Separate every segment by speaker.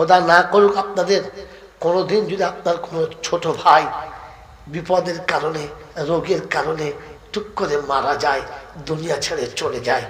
Speaker 1: খোদা না করুক আপনাদের, কোনোদিন যদি আপনার কোনো ছোট ভাই বিপদের কারণে, রোগের কারণে টুক করে মারা যায়, দুনিয়া ছেড়ে চলে যায়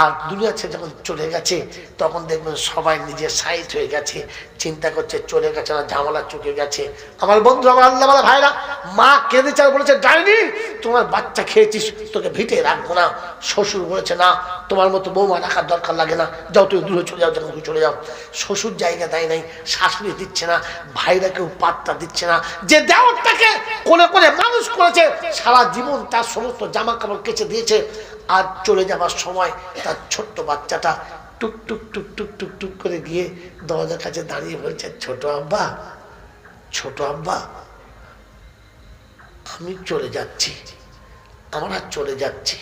Speaker 1: আর দুনিয়া ছেড়ে যখন চলে গেছে, তখন দেখবেন সবাই নিজের সাইজ হয়ে গেছে, চিন্তা করছে চলে গেছে না, ঝামেলা চুকে গেছে। আমার বন্ধু, আমার আল্লাহ বলা ভাইরা, মা কেঁদে চার বলেছে, ডাইনি, তোমার বাচ্চা খেয়েছিস, তোকে ভিটে রাখব না। শ্বশুর বলেছে, না, তোমার মতো বৌমা রাখার দরকার লাগে না। যাও তুই দূরে চলে যাও যখন তুমি চলে যাও। শ্বশুর জায়গা দেয় নাই শাশুড়ি দিচ্ছে না, ভাইরা কেউ পাত্তা দিচ্ছে না। যে দেওয়ারটাকে কোনে করে মানুষ করেছে, সারা জীবন তার সমস্ত জামা কাপড় কেচে দিয়েছে। আর চলে যাবার সময়। তার ছোট্ট বাচ্চাটা টুক টুক টুক টুক টুক টুক করে গিয়ে দরজার কাছে দাঁড়িয়ে বলছে, ছোট আব্বা ছোট আব্বা, আমি চলে যাচ্ছি, আমরা চলে যাচ্ছি।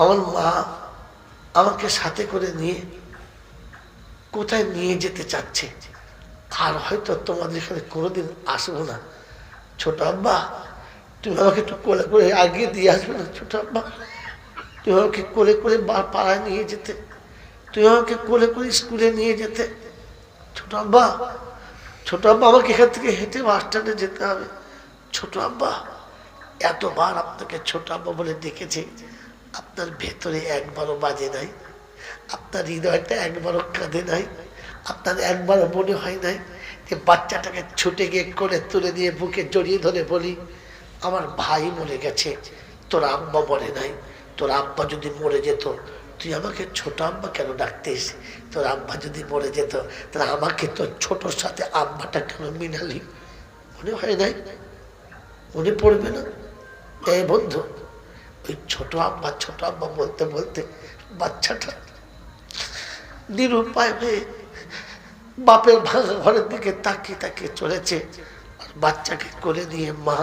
Speaker 1: আমার মা আমাকে সাথে করে নিয়ে কোথায় নিয়ে যেতে চাচ্ছে? আর হয়তো তোমাদের এখানে কোনোদিন আসব না। ছোট আব্বা তুমি আমাকে একটু কোলে করে আগিয়ে দিয়ে আসবে না, ছোট আব্বা তুমি আমাকে কোলে করে পাড়ায় নিয়ে যেতে। তুমি আমাকে কোলে করে স্কুলে নিয়ে যেতে। ছোট আব্বা ছোট আব্বা, আমাকে এখান থেকে হেঁটে বাস স্ট্যান্ডে যেতে হবে। ছোট আব্বা, এতবার আপনাকে ছোট আব্বা বলে ডেকেছে আপনার ভেতরে একবারও বাজে নাই। আপনার হৃদয়টা একবারও কাঁদে নাই। আপনার একবারও মনে হয় নাই যে বাচ্চাটাকে ছুটে গিয়ে করে তুলে দিয়ে বুকে জড়িয়ে ধরে বলি আমার ভাই মরে গেছে, তোর আব্বা মরে নাই, তোর আব্বা যদি মরে যেত, তুই আমাকে ছোট আব্বা কেন ডাকতিস? তোর আব্বা যদি মরে যেত, তাহলে আমাকে তোর ছোটোর সাথে আব্বাটা কেন মিনালি মনে হয় নাই? মনে পড়বে না? এই বন্ধু, ওই ছোট আব্বা ছোট আব্বা বলতে বলতে বাচ্চাটা নিরুপায় হয়ে বাপের ভাঙা ঘরের দিকে তাকিয়ে তাকিয়ে চলেছে। আর বাচ্চাকে করে নিয়ে মা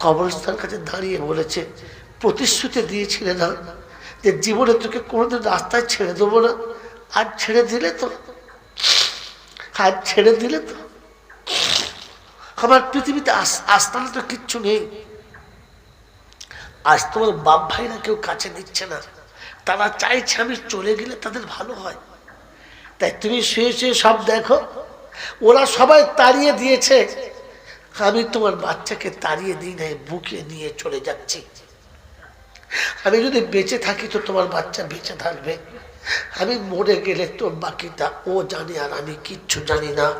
Speaker 1: কবরস্থান কাছে দাঁড়িয়ে বলেছে, প্রতিশ্রুতি দিয়েছিলে না যে জীবনে তোকে কোনোদিন রাস্তায় ছেড়ে দেবো না। আর ছেড়ে দিলে তো আর ছেড়ে দিলে তো। আমার পৃথিবীতে আস- তো কিচ্ছু নেই। আজ তোমার বাপ ভাইরা কেউ কাছে নিচ্ছে না। তারা চাইছে আমি চলে গেলে তাদের ভালো হয়। তাই তুমি শুয়ে শুয়ে সব দেখো। ওরা সবাই তাড়িয়ে দিয়েছে আমি তোমার বাচ্চাকে তাড়িয়ে দিই নাই, বুকে নিয়ে চলে যাচ্ছি। আমি যদি বেঁচে থাকি তো তোমার বাচ্চা বেঁচে থাকবে। আমি মরে গেলে তোর বাকিটা ও জানে আর আমি কিচ্ছু জানি না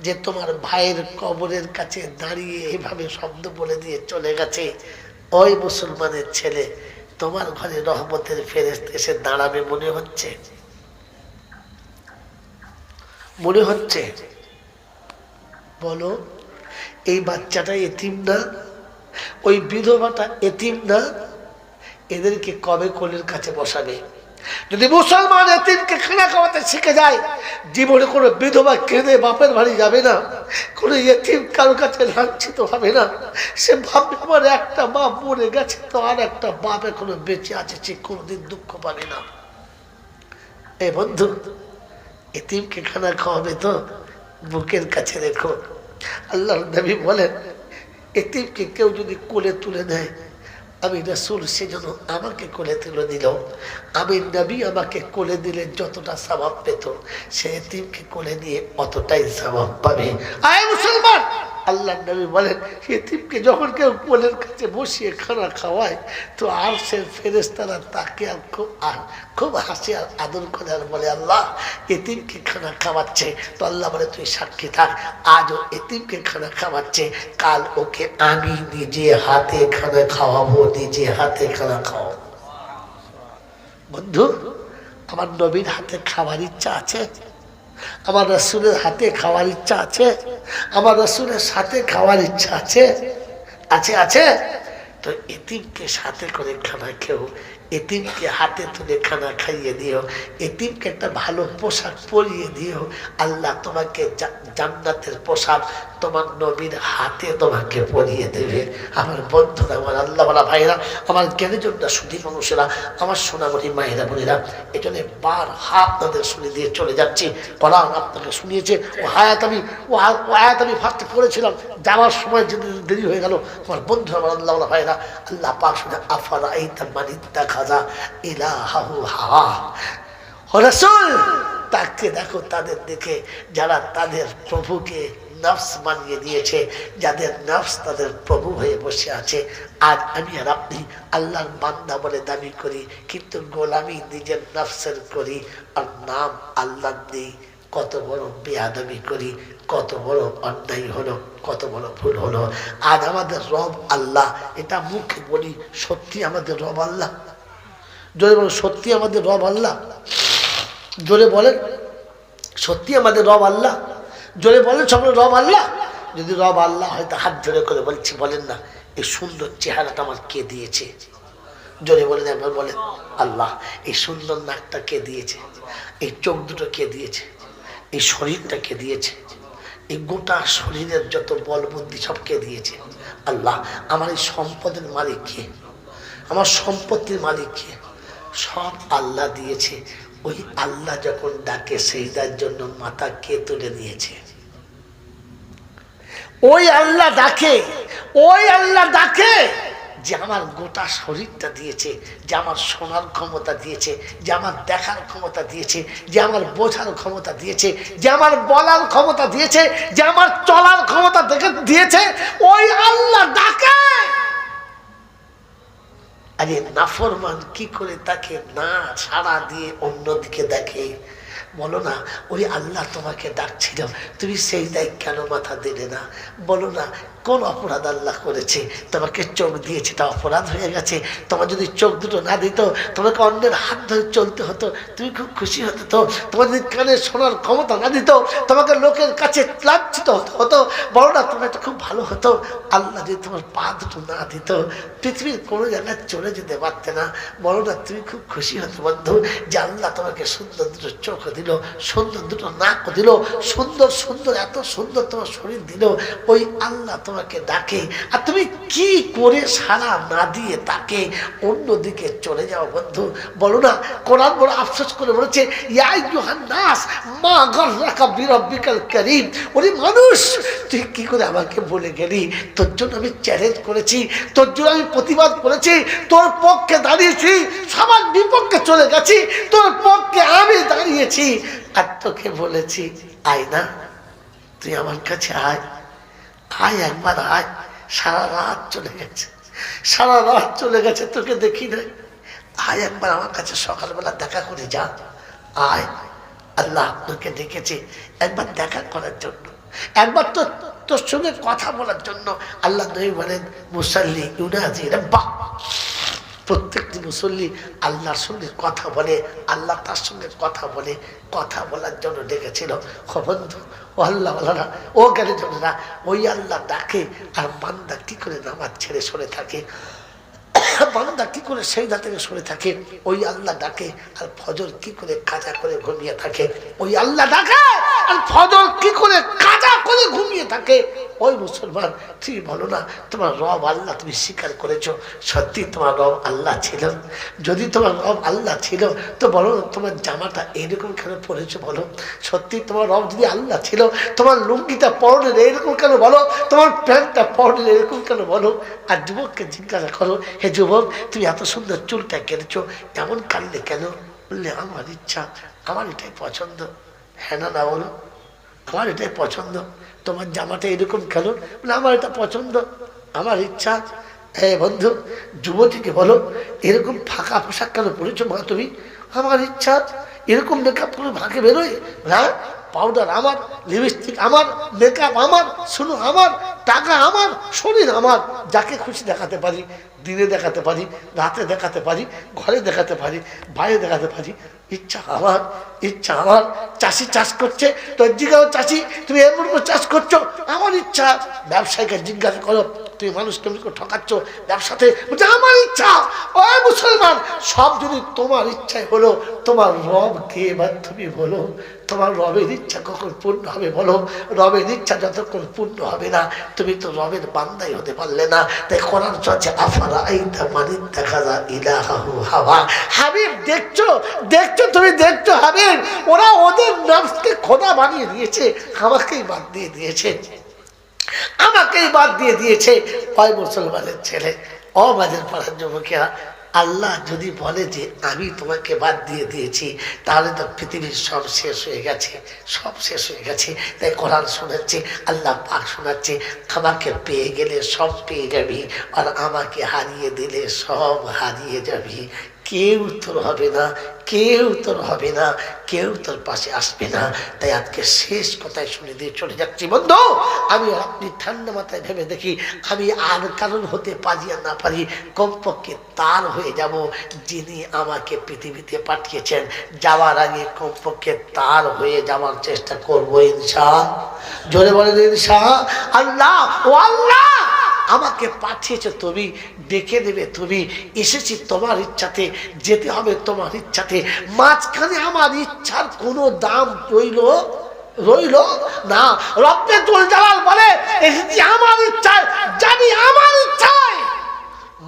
Speaker 1: যে তোমার ভাইয়ের কবরের কাছে দাঁড়িয়ে এভাবে শব্দ বলে দিয়ে চলে গেছে। ওই মুসলমানের ছেলে তোমার ঘরে রহমতের ফেরেস্ত এসে দাঁড়াবে মনে হচ্ছে? মনে হচ্ছে? বলো। এই বাচ্চাটা এতিম না? ওই বিধবাটা এতিম না? এদেরকে কবে কোলের কাছে বসাবে? যদি মুসলমান এতিমকে খানা খাওয়াতে শিখে যায়, জীবনে কোনো বিধবা কেঁদে বাপের বাড়ি যাবে না। কোনো এতিম কারও কাছে লাঞ্ছিত হবে না। সে ভাববে, আমার একটা বাপ মরে গেছে তো আর একটা বাপ এখনও বেঁচে আছে, সে কোনোদিন দুঃখ পাবে না। এ বন্ধু, এতিমকে খানা খাওয়াবে তো? বুকের কাছে রেখো। আল্লাহ নবী বলেন, এতিমকে কেউ যদি কোলে তুলে নেয় আমি রসুল সেজন্য আমাকে কোলে তুলে দিল। আমি নবী আমাকে কোলে দিলে যতটা স্বভাব পেত, সে এতিমকে কোলে নিয়ে অতটাই স্বভাব পাবে। আয় মুসলমান! আল্লাহ নবী বলেন, এতিমকে যখন কেউ কোলের কাছে বসিয়ে খানা খাওয়ায়, তো আর সে ফেরেস্তারা তাকে আর খুব আর, খুব হাসি আর আদর করে আর বলে, আল্লাহ, এতিমকে খানা খাওয়াচ্ছে। তো আল্লাহ বলে, তুই সাক্ষী থাক, আজও এতিমকে খানা খাওয়াচ্ছে। কাল ওকে আমি নিজে হাতে খানা খাওয়াবো, নিজে হাতে খানা খাওয়াবো। বন্ধু, আমার নবীর হাতে খাওয়ার ইচ্ছা আছে? আমার রসুলের হাতে খাওয়ার ইচ্ছা আছে, আমার রসুলের সাথে খাওয়ার ইচ্ছা আছে আছে আছে। তো এতিমকে সাথে করে খানা খেও, এতিমকে হাতে তুলে খানা খাইয়ে দিও, এতিমকে একটা ভালো পোশাক পরিয়ে দিও। আল্লাহ তোমাকে জান্নাতের পোশাক তোমার নবীর হাতে তোমাকে পরিয়ে দেবে। আমার বন্ধুরা, আমার আল্লাহ বলা ভাইরা আমার জ্ঞানের জন্য সুধী মানুষেরা, আমার সোনামণি মায়েরা, বোনেরা, এই জন্য বার হাত তাদের শুনে দিয়ে চলে যাচ্ছি। কোরআন আপনাকে শুনিয়েছে, ও হায়াত আমি, ও হা- ও আয়াত আমি ফার্স্টে পড়েছিলাম। যাওয়ার সময় যেতে দেরি হয়ে গেল, আমার বন্ধু, আমার আল্লাহ বলা ভাইরা আল্লাহ পাক শুনে, আফারা এই মানিতা খাজা ইলাহু হাওয়া। ও রাসূল, তাকে দেখো তাদের দেখে, যারা তাদের প্রভুকে নফস মানিয়ে দিয়েছে, যাদের নফস তাদের প্রভু হয়ে বসে আছে। আর আমি আর আপনি আল্লাহর বান্দা বলে দাবি করি, কিন্তু গোলামি নিজের নফসের করি, আর নাম আল্লাহ দিই কত বড় বেয়াদবি করি, কত বড় অন্যায় হলো, কত বড় ভুল হলো। আজ আমাদের রব আল্লাহ, এটা মুখে বলি, সত্যি আমাদের রব আল্লাহ? জোরে বলো সত্যি আমাদের রব আল্লাহ? জোরে বলেন, সত্যি আমাদের রব আল্লাহ? জোরে বলেন, সকলে রব আল্লাহ? যদি রব আল্লাহ হয়তো হাত জোরে করে বলছি, বলেন না, এই সুন্দর চেহারাটা আমার কে দিয়েছে? জোরে বলেন, একবার বলেন, আল্লাহ, এই সুন্দর নাকটা কে দিয়েছে? এই চোখ দুটো কে দিয়েছে? এই শরীরটা কে দিয়েছে? এই গোটা শরীরের যত বল বুদ্ধি সব কে দিয়েছে? আল্লাহ, আমার এই সম্পদের মালিক কে? আমার সম্পত্তির মালিক কে? সব আল্লাহ দিয়েছে। ওই আল্লাহ যখন ডাকে, সেইদার জন্য মাথা কে তুলে নিয়েছে? ওই আল্লাহ ডাকে, ওই আল্লাহ ডাকে যে আমার গোটা শরীরটা দিয়েছে, যে আমার শোনার ক্ষমতা দিয়েছে, যে আমার দেখার ক্ষমতা দিয়েছে, যে আমার বোঝার ক্ষমতা দিয়েছে, যে আমার বলার ক্ষমতা দিয়েছে, যে আমার চলার ক্ষমতা দেখে দিয়েছে, ওই আল্লাহ ডাকে। আরে নাফরমান কি করে তাকে না ছাড়া দিয়ে অন্যদিকে দেখে? বলো না, ওই আল্লাহ তোমাকে ডাকছিল। তুমি সেই দায় কেন মাথা দিলে না? বলো না কোন অপরাধ আল্লাহ করেছে? তোমাকে চোখ দিয়েছে, তা অপরাধ হয়ে গেছে। তোমার যদি চোখ দুটো না দিত, তোমাকে অন্যের হাত ধরে চলতে হতো। তুমি খুব খুশি হতো তো। তোমার যদি কানে শোনার ক্ষমতা না দিত, তোমাকে লোকের কাছে লাঞ্ছিত হতো হতো। বলো না তোমার এটা খুব ভালো হতো। আল্লাহ যদি তোমার পা দুটো না দিত, পৃথিবীর কোনো জায়গায় চলে যেতে পারতে না। বলো না তুমি খুব খুশি হতো বন্ধু যে আল্লাহ তোমাকে সুন্দর দুটো চোখ দিল, সুন্দর দুটো নাক দিল, সুন্দর সুন্দর, এত সুন্দর তোমার শরীর দিল। ওই আল্লাহ তোমাকে ডাকে। আর তুমি কি করে সারা না দিয়ে তাকে অন্যদিকে চলে যাও বন্ধু? বলো না, কোরআন বড় আফসোস করে বলেছে ইয়াই জোহান মা গর রাখা বিরব্বিকাল করিম। ওরে মানুষ, তুই কি করে আমাকে বলে গেলি? তোর জন্য আমি চ্যালেঞ্জ করেছি, তোর জন্য আমি প্রতিবাদ করেছি, তোর পক্ষে দাঁড়িয়েছি, সবার বিপক্ষে চলে গেছি, তোর পক্ষে আমি দাঁড়িয়েছি। আর তোকে বলেছি, আয় না, তুই আমার কাছে আয়। আয় একবার আয়। সারা রাত চলে গেছে। সারা রাত চলে গেছে, তোকে দেখি নাই। আয় একবার আমার কাছে সকালবেলা দেখা করে যা। আয়। আল্লাহ তোকে ডেকেছে একবার দেখা করার জন্য। একবার তো তোর সঙ্গে কথা বলার জন্য। আল্লাহ নবী বলেন, মুসাল্লি ইউনাজি বা প্রত্যেকটি মুসল্লি আল্লাহর সঙ্গে কথা বলে, আল্লাহ তার সঙ্গে কথা বলে, কথা বলার জন্য ডেকেছিল। ও বন্ধু ও আল্লাহ ও জনেরা ওই আল্লাহ ডাকে, আর বান্দা কি করে নামাজ ছেড়ে সরে থাকে? বান্দা কি করে সেই থেকে সরে থাকে? ওই আল্লাহ ডাকে, আর ফজর কি করে কাজা করে ঘুমিয়ে থাকে? ওই আল্লাহ ডাকে, আর ফজর কি করে কাজা করে ঘুমিয়ে থাকে। ওই মুসলমান, তুমি বলো না, তোমার রব আল্লাহ তুমি স্বীকার করেছ। সত্যি তোমার রব আল্লাহ ছিল যদি তোমার রব আল্লাহ ছিল, তো বলো তোমার জামাটা এইরকম কেন পরেছো বলো? সত্যি তোমার রব যদি আল্লাহ ছিল, তোমার লুঙ্গিটা পরনের এরকম কেন বলো? তোমার প্যান্টটা পরনের এরকম কেন বলো? আর যুবককে জিজ্ঞাসা করো, হে যুবক, তুমি এত সুন্দর চুলটা কেটেছো এমন কাটলে কেন? বললে, আমার ইচ্ছা, আমার এটাই পছন্দ। হ্যাঁ না না বলো, আমার এটাই পছন্দ। তোমার জামাটা এরকম খেলো? মানে আমার এটা পছন্দ, আমার ইচ্ছা। হ্যাঁ বন্ধু, যুবতীকে বলো, এরকম ফাঁকা পোশাক কেন পড়েছো মা তুমি? আমার ইচ্ছা, এরকম মেকআপ করে ভাগে বেরোয়? না পাউডার আমার, লিপস্টিক আমার মেকআপ আমার শুনো আমার, টাকা আমার, শরীর আমার, যাকে খুশি দেখাতে পারি, দিনে দেখাতে পারি, রাতে দেখাতে পারি, ঘরে দেখাতে পারি, বাইরে দেখাতে পারি, ইচ্ছা আমার ইচ্ছা আমার, চাষি চাষ করছে তোর জিজ্ঞাও চাষি, তুমি এমন করে চাষ করছ, আমার ইচ্ছা, ব্যবসায়ীকে জিজ্ঞাসা করো, তুমি মানুষ তুমি ঠকাচ্ছ, ব্যবসাতে, বলছে, আমার ইচ্ছা, ওই মুসলমান, সব যদি তোমার ইচ্ছায় হলো, তোমার রব কে বা তুমি বলো তোমার রবের ইচ্ছা কখন পূর্ণ হবে বলো? রবের ইচ্ছা যতক্ষণ পূর্ণ হবে না, তুমি তো রবের বান্দাই হতে পারলে না। তাই কোরআন চলছে আফারা দেখা যা হাবিব, দেখছ? দেখছ তুমি? দেখছ হাবিব? ওরা ওদের নফসকে খোদা বানিয়ে দিয়েছে, আমাকেই বাদ দিয়ে দিয়েছে। আমাকেই বাদ দিয়ে দিয়েছে। হয় মুসলমানের ছেলে মাঝের পাড়ার যুবকেরা আল্লাহ যদি বলে যে আমি তোমাকে বাদ দিয়ে দিয়েছি, তাহলে তো পৃথিবীর সব শেষ হয়ে গেছে, সব শেষ হয়ে গেছে। তাই কোরআন শোনাচ্ছে, আল্লাহ পাক শোনাচ্ছে, আমাকে পেয়ে গেলে সব পেয়ে যাবি, আর আমাকে হারিয়ে দিলে সব হারিয়ে যাবি। কেউ তোর হবে না, কেউ তোর হবে না, কেউ তোর পাশে আসবে না। তাই আজকে শেষ কথায় শুনে দিয়ে চলে যাচ্ছি। বন্ধু, আমি আপনি ঠান্ডা মাথায় ভেবে দেখি আমি আর কারণ হতে পারি আর না পারি, কমপক্ষে তার হয়ে যাব যিনি আমাকে পৃথিবীতে পাঠিয়েছেন। যাওয়ার আগে কমপক্ষে তার হয়ে যাওয়ার চেষ্টা করব ইনশা। জোরে বলেন ইনশা। আল্লাহ, ও আল্লাহ! আমাকে পাঠিয়েছে তুমি, ডেকে দেবে তুমি। এসেছি তোমার ইচ্ছাতে, যেতে হবে তোমার ইচ্ছাতে। মাঝখানে আমার ইচ্ছার কোনো দাম রইল রইল না। রব্বে তুল জালাল বলে, এসেছি আমার ইচ্ছায়, জানি আমার ইচ্ছায়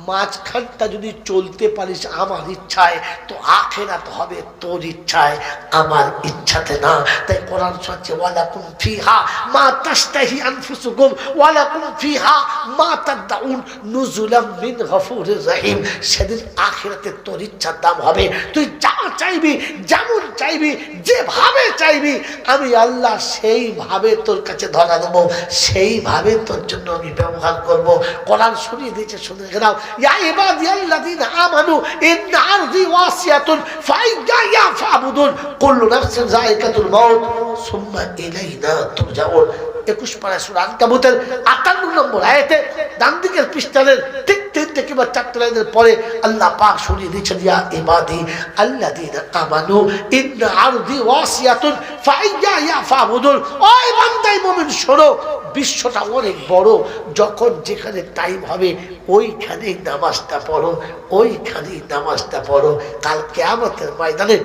Speaker 1: মাঝখানটা যদি চলতে পারিস আমার ইচ্ছায়, তো আখেরাত হবে তোর ইচ্ছায়, আমার ইচ্ছাতে না। তাই কোরআন সচ্ছে ওয়ালাকুম ফিহা মা তাস্তাহি আনফুসুকুম, ওয়ালাকুম ফিহা মা তাদাউন নুজুলাম মিন গফুরির রহিম। সেদিন আখেরাতে তোর ইচ্ছার দাম হবে। তুই যা চাইবি, যেমন চাইবি, যেভাবে চাইবি, আমি আল্লাহ সেইভাবে তোর কাছে ধরা দেবো, সেইভাবে তোর জন্য আমি ব্যবহার করব। কোরআন শুনিয়ে দিয়েছে, শুনে গেলাম ইয়া ইবাদিয়াল্লাযীনা আমানু ইন্ন আরদি ওয়াসিয়াতুন ফাইয়া ফাবুদুন কুল্লু নাফসিন যায়িকাতুল মাউত সুম্মা ইলাইনা তুরজাউন একুশ পাড়া সুরান কাবুতের আটান্ন নম্বর আয়াতে ডান দিকের পৃষ্ঠানের ঠিক তিনটে কিংবা চারটে লাইনের পরে আল্লাহ পাক শুনিয়ে ইবাদি আল্লাযীনা আমানু ওয়াসিয়াতুন ফাইয়া ইয়া শোনো, বিশ্বটা অনেক বড়। যখন যেখানে টাইম হবে, ওইখানেই নামাজটা পড়ো, ওইখানেই নামাজটা পড়ো। কাল কেয়ামতের ময়দানে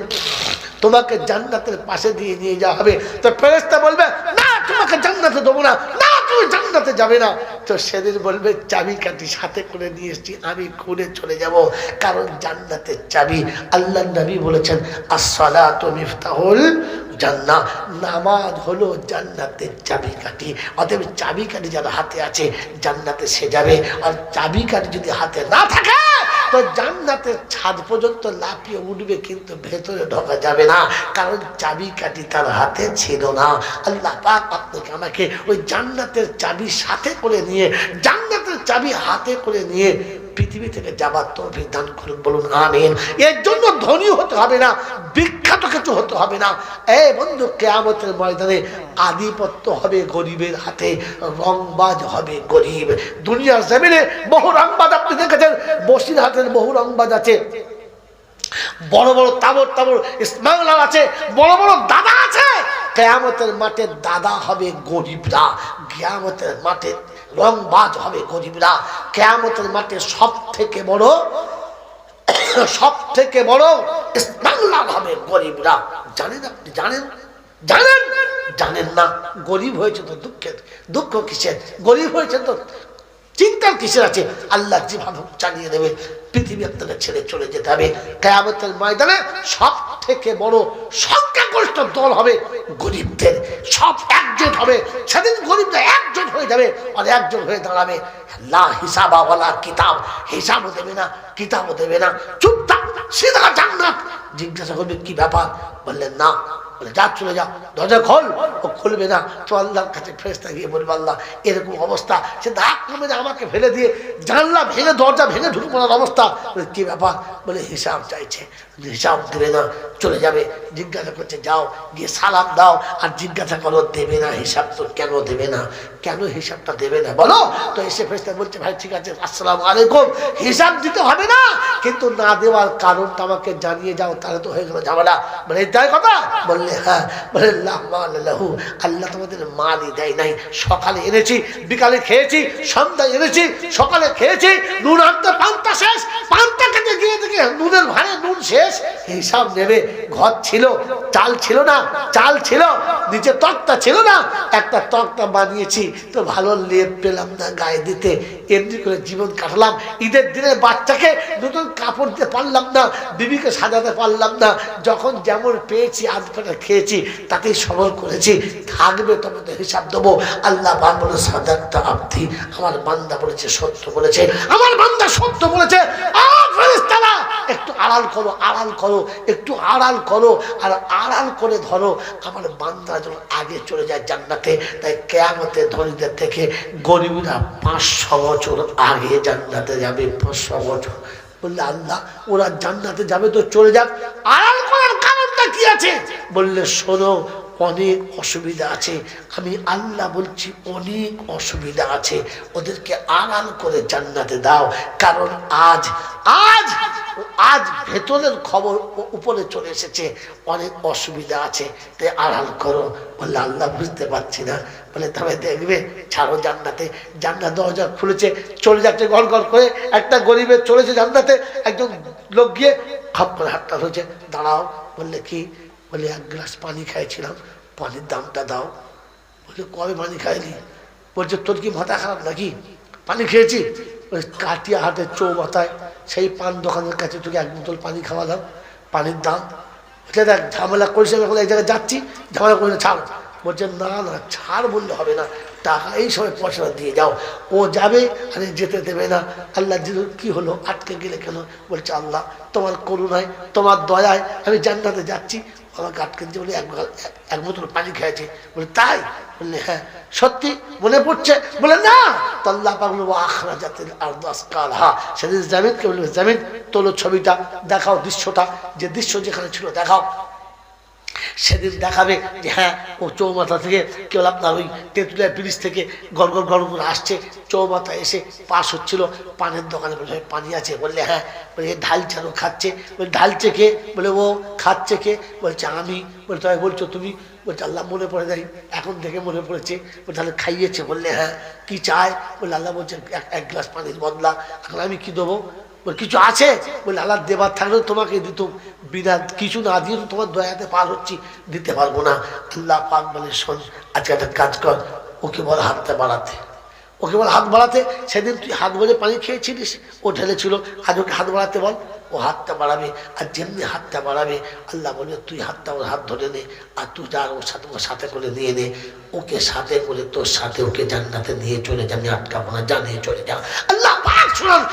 Speaker 1: তোমাকে জান্নাতের পাশে দিয়ে নিয়ে যাওয়া হবে। তো ফেরেস্তা বলবে, না, তোমাকে জান্নাতে দেবো না। না তুমি জান্নাতে যাবে না। তো সেদিন বলবে, চাবি কাটি সাথে করে নিয়ে এসছি, আমি খুলে চলে যাব। কারণ জান্নাতের চাবি আল্লাহ নবী বলেছেন আসলা তো মিফতাহুল জান্না নামাজ হলো জান্নাতের চাবিকাঠি অতএব চাবিকাঠি যারা হাতে আছে, জান্নাতে সে যাবে। আর চাবিকাঠি যদি হাতে না থাকে তো জান্নাতের ছাদ পর্যন্ত লাফিয়ে উঠবে, কিন্তু ভেতরে ঢোকা যাবে না। কারণ চাবি কাটি তার হাতে ছিল না। আল্লাহ পাক আপনাকে আমাকে ওই জান্নাতের চাবি সাথে করে নিয়ে, জান্নাতের চাবি হাতে করে নিয়ে পৃথিবী থেকে যাবার তৌফিক দান করুন, বলুন, আমিন। এর জন্য ধনী হতে হবে না, বিখ্যাত কিছু হতে হবে না। এ বন্ধু, কেয়ামতের ময়দানে আধিপত্য হবে গরিবের হাতে, রংবাজ হবে গরিব। দুনিয়ার জমিনে বহু রংবাজ আপনি দেখেছেন, বসির হাতের বহু রংবাজ আছে। বড় বড় তাবর তাবর স্মাগলার আছে, বড় বড় দাদা আছে। কেয়ামতের মাঠে দাদা হবে গরিবরা, কেয়ামতের মাঠে রংবাজ হবে গরিবরা কেয়ামতের মাঠে সব থেকে বড় সব থেকে বড় স্মাগলার হবে গরিবরা। জানেন আপনি, জানেন? জানেন? জানেন না? গরিব হয়েছে তো দুঃখের। দুঃখ কিসের? গরিব হয়েছে তো চিন্তার কিসের আছে? আল্লাহ যেভাবে চালিয়ে দেবে, পৃথিবী আপনাকে ছেড়ে চলে যেতে হবে। কেয়ামতের ময়দানে সব থেকে বড় সংখ্যাগরিষ্ঠ দল হবে গরিবদের। সব একজোট হবে। সেদিন গরিবরা একজোট হয়ে যাবে আর একজন হয়ে দাঁড়াবে। লা হিসাবাওয়ালা কিতাব। হিসাবও দেবে না, কিতাবও দেবে না। চুপ থাক সিধা জান্নাত। জিজ্ঞাসা করবে, কি ব্যাপার? বললেন, না বলে যা চলে যা দরজা খোল। ও খুলবে না। তো আল্লাহর কাছে ফেরেস্তা গিয়ে বলবে, আল্লাহ, এরকম অবস্থা। সে ধাক মেরে আমাকে ফেলে দিয়ে জানলা ভেঙে, দরজা ভেঙে ঢুকে পড়ার অবস্থা। কি ব্যাপার? বলে হিসাব চাইছে। হিসাব দেবে না চলে যাবে। জিজ্ঞাসা করছে, যাও, গিয়ে সালাম দাও। আর জিজ্ঞাসা করো দেবে না হিসাব তো কেন দেবে না? কেন হিসাবটা দেবে না? বলো। তো এসে ফেরেস্তা বলছে, ভাই, ঠিক আছে, আসসালাম আলাইকুম। হিসাব দিতে হবে না, কিন্তু না দেওয়ার কারণটা আমাকে জানিয়ে যাও, তাহলে তো হয়ে গেল ঝামেলা। বলে তাই কথা? বললে হ্যাঁ। বলে লাহু, আল্লাহ তোমাদের মালই দেয় নাই। সকালে এনেছি, বিকালে খেয়েছি, সন্ধ্যায় এনেছি, সকালে খেয়েছি, নুন আনতে পান্তা শেষ, পান্তা খেতে গিয়ে দেখে নুনের ভারে নুন শেষ। হিসাব নেবে, ঘর ছিল, চাল ছিল না, চাল ছিল, নিচে তক্তা ছিল না। একটা তক্তা বানিয়েছি, তো ভালো লেপ পেলাম না গায়ে দিতে। এমনি করে জীবন কাটালাম। ঈদের দিনে বাচ্চাকে নতুন কাপড় দিতে পারলাম না, বিবিকে সাজাতে পারলাম না। যখন যেমন পেয়েছি আধ পেটা খেয়েছি, তাতেই সবল করেছি। থাকবে তোমাদের হিসাব দেবো। আল্লাহ বলে সাদাকটা আব্দি। আমার বান্দা বলেছে, সত্য বলেছে। আমার বান্দা সত্য বলেছে। একটু আড়াল করো আড়াল করো, একটু আড়াল করো। আর আড়াল করে ধরো, আমার বান্দা যখন আগে চলে যায় জান্নাতে। তাই কেয়ামতে ধনীদের থেকে গরিবরা পাঁচশো বছর আগে জান্নাতে যাবে, পাঁচশো বছর। বললে, আল্লাহ, ওরা জান্নাতে যাবে তো চলে যাক। আড়াল করার কারণটা কি আছে? বললে, শোনো, অনেক অসুবিধা আছে। আমি আল্লাহ বলছি, অনেক অসুবিধা আছে। ওদেরকে আড়াল করে জান্নাতে দাও। কারণ আজ আজ আজ ভেতরের খবর উপরে চলে এসেছে। অনেক অসুবিধা আছে। তাই আড়াল করো, বললে আল্লাহ বুঝতে পারছি না। বলে তবে দেখবে, ছাড়ো জান্নাতে। জান্নাত দরজা খুলেছে, চলে যাচ্ছে গড় গড় করে। একটা গরিবের চলেছে জান্নাতে, একজন লোক গিয়ে খপ করে হাতটা হয়েছে দাঁড়াও, বললে কি? বলে এক গ্লাস পানি খাইছিলাম, পানির দামটা দাও। বলছে কবে পানি খাইনি বলছে, তোর কি মাথা খারাপ নাকি? পানি খেয়েছি ওই কাটিয়া হাটের চৌমাথায় সেই পান দোকানের কাছে তোকে এক বোতল পানি খাওয়ালাম পানির দাম। বলছে দেখ, ঝামেলা করেছে, এখন এক জায়গায় যাচ্ছি, ঝামেলা করে ছাড়। বলছে, না না, ছাড় বললে হবে না, টাকা, এই সময় পয়সাটা দিয়ে যাও। ও যাবে, আরে যেতে দেবে না। আল্লাহ কি হলো, আটকে গেলে কেন? বলছে, আল্লাহ, তোমার করুণায়, তোমার দয়ায় আমি জান্নাতে যাচ্ছি আমাকে আটকে দিয়ে বলে এক বোতল পানি খেয়েছে। বলে, তাই? বললে হ্যাঁ। সত্যি? মনে পড়ছে? বলে, না। তল্লা পাগলো আখরা জাতের আর দশ কাল হা সেদিন জামিনকে বলবে জামিন, তোলো ছবিটা, দেখাও দৃশ্যটা। যে দৃশ্য যেখানে ছিল, দেখাও। সেদিন দেখাবে যে হ্যাঁ ও চৌমাথা থেকে কেবল আপনার ওই তেঁতুলিয়া ব্রিজ থেকে গড় গড় করে আসছে। চৌমাথা এসে পাশ হচ্ছিল, পানের দোকানে বলে পানি আছে? বললে হ্যাঁ। বলে, "এ ঢালছে আর ও খাচ্ছে। বলে ঢালছে কে? বলে, ও খাচ্ছে কে? বলছে, আমি। বলে তবে বলছো তুমি? বলছে, আল্লাহ মনে পড়ে যাই এখন থেকে মনে পড়েছে। বলে, তাহলে খাইয়েছে। বললে হ্যাঁ। কি চায় বলে, আল্লাহ বলছে, এক গ্লাস পানির বদলা। আমি কি দেবো? কিছু আছে? বলে, আল্লাহ দেবার থাকলেও তোমাকে দিত বিনা কিছু না দিয়ে তো তোমার দয়াতে পার হচ্ছি, দিতে পারব না। আল্লাহ পাক বলে, শোন, আজকে একটা কাজ কর, ওকে বল হাতটা বাড়াতে। ওকে বল হাত বাড়াতে, সেদিন তুই হাত ভরে পানি খেয়েছিলিস, ও ঢেলেছিল, আজ ওকে হাত বাড়াতে বল, ও হাতটা বাড়াবে, আর যেমনি হাতটা বাড়াবে, আল্লাহ বলে, তুই হাতটা ওর হাত ধরে নে, আর তুই যা ওর সাথে ওর সাথে করে নিয়ে নে। ওকে সাথে করে, তোর সাথে ওকে জান্নাতে নিয়ে চলে যা আমি আটকাবো না জানিয়ে চলে যা। আল্লাহ শোনান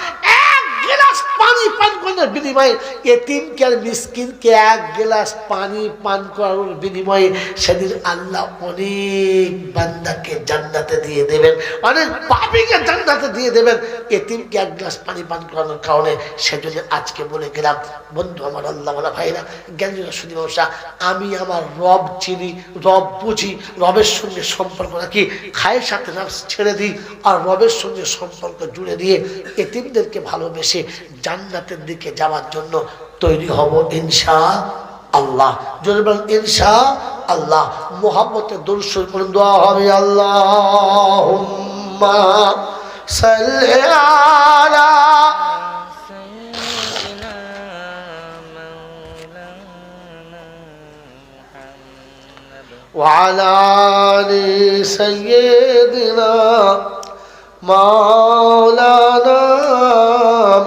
Speaker 1: গ্লাস পানি পান করার বিনিময়ে এতিমকে আর মিসকিনকে এক গ্লাস পানি পান করার বিনিময়ে সেদিন আল্লাহ অনেক বান্দাকে জান্নাতে দিয়ে দেবেন, অনেক পাপিকে জান্নাতে দিয়ে দেবেন। এতিমকে এক গ্লাস পানি পান করানোর কারণে সেজন্য আজকে বলে গেলাম, বন্ধু আমার আল্লাহ ভাইরা জ্ঞানীরা শুনি ব্যবসা আমি আমার রব চিনি, রব বুঝি, রবের সঙ্গে সম্পর্ক রাখি, খায়ের সাথে ছেড়ে দিই, আর রবের সঙ্গে সম্পর্ক জুড়ে দিয়ে এতিমদেরকে ভালোবেসে জান্নাতের দিকে যাওয়ার জন্য তৈরি হব ইনশা আল্লাহ যদি বলেন ইনশা আল্লাহ মোহাম্মতে দর্শন করে দোয়া হবে আল্লাহ সাল্লি আলা
Speaker 2: سيدنا مولانا محمد
Speaker 1: وعلى آل سيدنا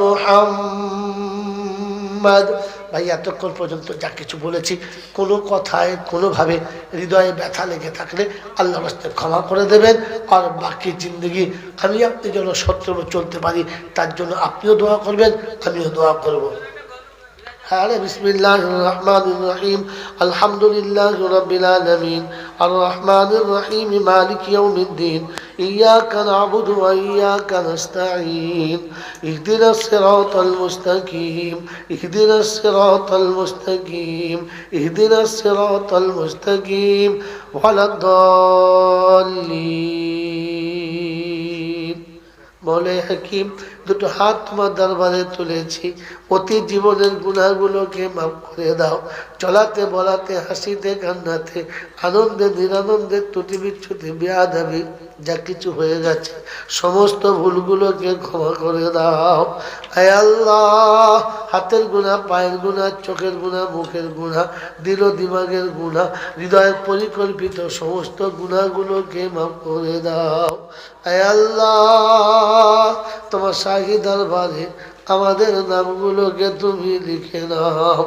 Speaker 1: মুহাম্মদ। ভাই, এতক্ষণ পর্যন্ত যা কিছু বলেছি, কোনো কথায়, কোনোভাবে হৃদয়ে ব্যথা লেগে থাকলে আল্লাহ রাস্তে ক্ষমা করে দেবেন। আর বাকি জিন্দগি, আমি আপনি যেন সত্য চলতে পারি, তার জন্য আপনিও দোয়া করবেন, আমিও দোয়া করব। قال بسم الله الرحمن الرحيم الحمد لله رب العالمين الرحمن الرحيم مالك يوم الدين إياك نعبد وإياك نستعين اهدنا الصراط المستقيم اهدنا الصراط المستقيم اهدنا الصراط المستقيم ولا الضالين مولاي حكيم দুটো হাত তোমার দরবারে তুলেছি। অতি জীবনের গুণাগুলোকে মাফ করে দাও। চলাতে, বলাতে, হাসিতে, কান্নাতে, আনন্দে, নিরানন্দে, ত্রুটি বিচ্ছুতি, বেয়াদাবি, যা কিছু হয়ে গেছে, সমস্ত ভুলগুলোকে ক্ষমা করে দাও। আল্লাহ, হাতের গুণা পায়ের গুণা চোখের গুণা মুখের গুণা দিল দিমাগের গুণা হৃদয়ের পরিকল্পিত সমস্ত গুণাগুলোকে মাফ করে দাও। আল্লাহ, তোমার শাহী দরবারে আমাদের নামগুলোকে তুমি লিখে নাও।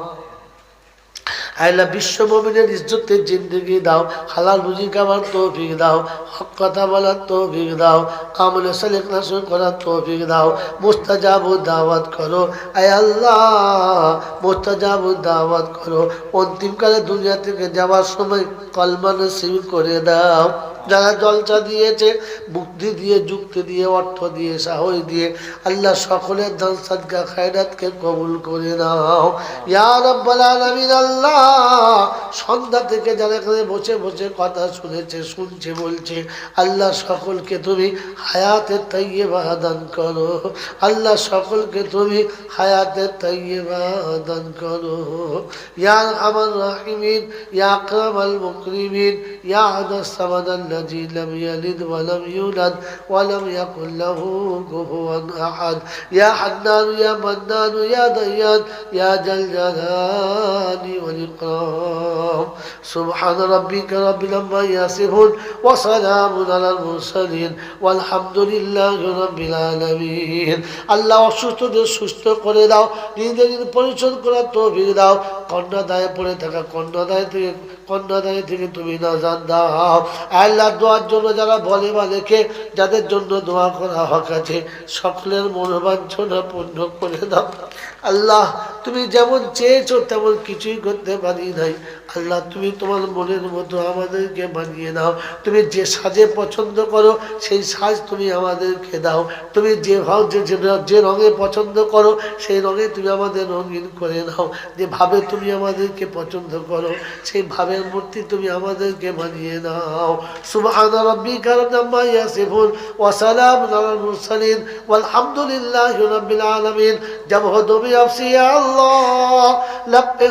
Speaker 1: আইলা বিশ্ব মমিনের ইজ্জতের জিন্দগি দাও, হালাল রুজি খাবার তৌফিক দাও, হক কথা বলার তৌফিক দাও আমলে সালেক নাসর করার তৌফিক দাও মুস্তাজাবু দাওয়াত করো। আয় আল্লাহ মুস্তাজাবু দাওয়াত করো। অন্তিমকালে দুনিয়া থেকে যাওয়ার সময় কলমা নসিব করে দাও। যারা জলচা দিয়েছে, বুদ্ধি দিয়ে, যুক্তি দিয়ে, অর্থ দিয়ে, সাহস দিয়ে, আল্লাহ সকলের দান সাদকা খায়রাতকে কবুল করে নাও। ইয়া রব্বাল আলামিন, আল্লাহ সন্ধ্যা থেকে যারা এখানে বসে বসে কথা শুনেছে, শুনছে, বলছে, আল্লাহ সকলকে তুমি হায়াতের তাইয়ে বাহাদান করো। আল্লাহ সকলকে তুমি হায়াতের তাইয়ে বাহাদান করো। ইয়ার আমার রাহিমিন ইয়াকরাম আল মুকরিমিন, ইয়া আদাস ইয়ালিদ ওয়ালাম ওয়ালাম আহাদ। ইয়া হান্নান, ইয়া মান্নান, ইয়া ইয়া والإكرام سبحان ربك رب العما يصفون وسلام على المرسلين والحمد لله رب العالمين আল্লাহ অসুস্থদের সুস্থ করে দাও নিজেদের পরিশোধ করার তৌফিক দাও কন্যাদায়ে পড়ে থাকা কন্যাদায় থেকে কন্যাদায় থেকে তুমি নাজান দাও আল্লাহ দোয়ার জন্য যারা বলে বা লেখে যাদের জন্য দোয়া করা হক আছে সকলের মনোবাঞ্ছনা পূর্ণ করে দাও আল্লাহ তুমি যেমন চেয়েছো তেমন কিছুই করতে পারি নাই আল্লাহ, তুমি তোমার মনের মতো আমাদেরকে বানিয়ে দাও। তুমি যে সাজে পছন্দ করো, সেই সাজ তুমি আমাদেরকে দাও। তুমি যে ভাব যে যে- রঙে পছন্দ করো, সেই রঙে তুমি আমাদের রঙিন করে নাও। যেভাবে তুমি আমাদেরকে পছন্দ করো, সেই ভাবের মূর্তি তুমি আমাদেরকে বানিয়ে নাও। সুবহান রাব্বিকা রাব্বিল ইয়াসিফুন, ওয়া আলামিন। আল্লাহ। লাব্বিক